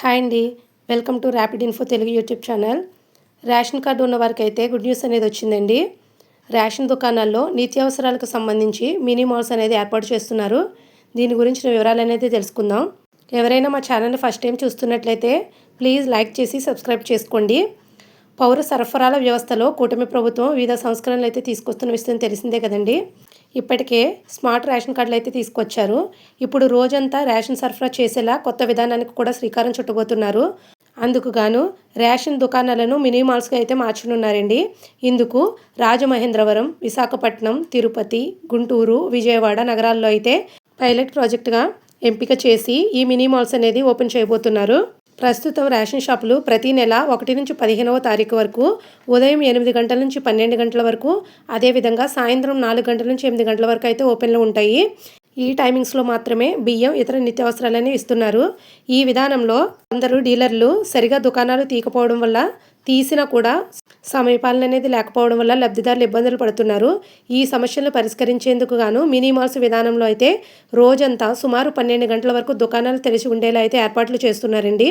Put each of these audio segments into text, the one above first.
Hi అండి. Welcome to Rapid Info Telugu YouTube channel. Ration card ఉన్న వారికి అయితే గుడ్ న్యూస్ అనేది వచ్చిందండి. రేషన్ దుకాణాల్లో నిత్యావసరాలకు సంబంధించి మినీ మాల్స్ అనేది ఏర్పాటు చేస్తున్నారు. దీని గురించిన వివరాలు అనేది తెలుసుకుందాం. ఎవరైనా మా ఛానల్ని ఫస్ట్ టైం చూస్తున్నట్లయితే ప్లీజ్ లైక్ చేసి సబ్స్క్రైబ్ చేసుకోండి. పౌర సరఫరాల వ్యవస్థలో కూటమి ప్రభుత్వం వివిధ సంస్కరణలు అయితే తీసుకొస్తున్న విషయం తెలిసిందే కదండి. ఇప్పటికే స్మార్ట్ రేషన్ కార్డులు అయితే తీసుకొచ్చారు. ఇప్పుడు రోజంతా రేషన్ సరఫరా చేసేలా కొత్త విధానానికి కూడా శ్రీకారం చుట్టబోతున్నారు. అందుకు గాను రేషన్ దుకాణాలను మినీ మాల్స్గా అయితే మార్చనున్నారండి. ఇందుకు రాజమహేంద్రవరం విశాఖపట్నం తిరుపతి గుంటూరు విజయవాడ నగరాల్లో అయితే పైలట్ ప్రాజెక్టుగా ఎంపిక చేసి ఈ మినీ మాల్స్ అనేది ఓపెన్ చేయబోతున్నారు. ప్రస్తుతం రేషన్ షాపులు ప్రతి నెల ఒకటి నుంచి పదిహేనవ తారీఖు వరకు ఉదయం ఎనిమిది గంటల నుంచి పన్నెండు గంటల వరకు అదేవిధంగా సాయంత్రం నాలుగు గంటల నుంచి ఎనిమిది గంటల వరకు అయితే ఓపెన్లో ఉంటాయి. ఈ టైమింగ్స్లో మాత్రమే బియ్యం ఇతర నిత్యావసరాలని ఇస్తున్నారు. ఈ విధానంలో అందరూ డీలర్లు సరిగా దుకాణాలు తీయకపోవడం వల్ల తీసినా కూడా సమయపాలన అనేది లేకపోవడం వల్ల లబ్ధిదారులు ఇబ్బందులు పడుతున్నారు. ఈ సమస్యలను పరిష్కరించేందుకు గాను మినీ మాల్స్ విధానంలో అయితే రోజంతా సుమారు పన్నెండు గంటల వరకు దుకాణాలు తెరిచి ఉండేలా అయితే ఏర్పాట్లు చేస్తున్నారండి.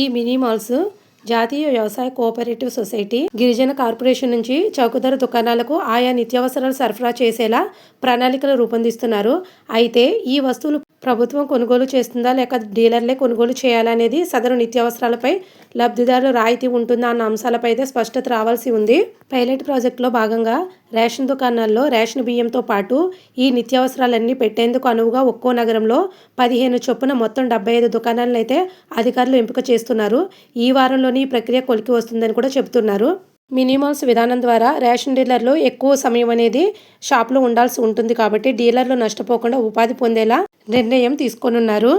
ఈ మినీ మాల్స్ జాతీయ వ్యవసాయ కోఆపరేటివ్ సొసైటీ గిరిజన కార్పొరేషన్ నుంచి చౌకధర దుకాణాలకు ఆయా నిత్యావసరాలు సరఫరా చేసేలా ప్రణాళికలు రూపొందిస్తున్నారు. అయితే ఈ వస్తువులు ప్రభుత్వం కొనుగోలు చేస్తుందా లేక డీలర్లే కొనుగోలు చేయాలనేది సదరు నిత్యావసరాలపై లబ్ధిదారులు రాయితీ ఉంటుందా అన్న అంశాలపై అయితే స్పష్టత రావాల్సి ఉంది. పైలట్ ప్రాజెక్టులో భాగంగా రేషన్ దుకాణాల్లో రేషన్ బియ్యంతో పాటు ఈ నిత్యావసరాలన్నీ పెట్టేందుకు అనువుగా ఒక్కో నగరంలో పదిహేను చొప్పున మొత్తం డెబ్బై ఐదు దుకాణాలను అయితే అధికారులు ఎంపిక చేస్తున్నారు. ఈ వారంలోని ఈ ప్రక్రియ కొలికి వస్తుందని కూడా చెబుతున్నారు. మినిమల్స్ విధానం ద్వారా రేషన్ డీలర్లు ఎక్కువ సమయం అనేది షాప్లో ఉండాల్సి ఉంటుంది కాబట్టి డీలర్లు నష్టపోకుండా ఉపాధి పొందేలా నిర్ణయం తీసుకోనున్నారు.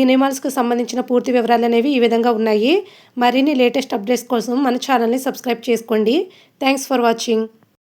మినిమాల్స్కి సంబంధించిన పూర్తి వివరాలు అనేవి ఈ విధంగా ఉన్నాయి. మరిన్ని లేటెస్ట్ అప్డేట్స్ కోసం మన ఛానల్ని సబ్స్క్రైబ్ చేసుకోండి. Thanks for watching.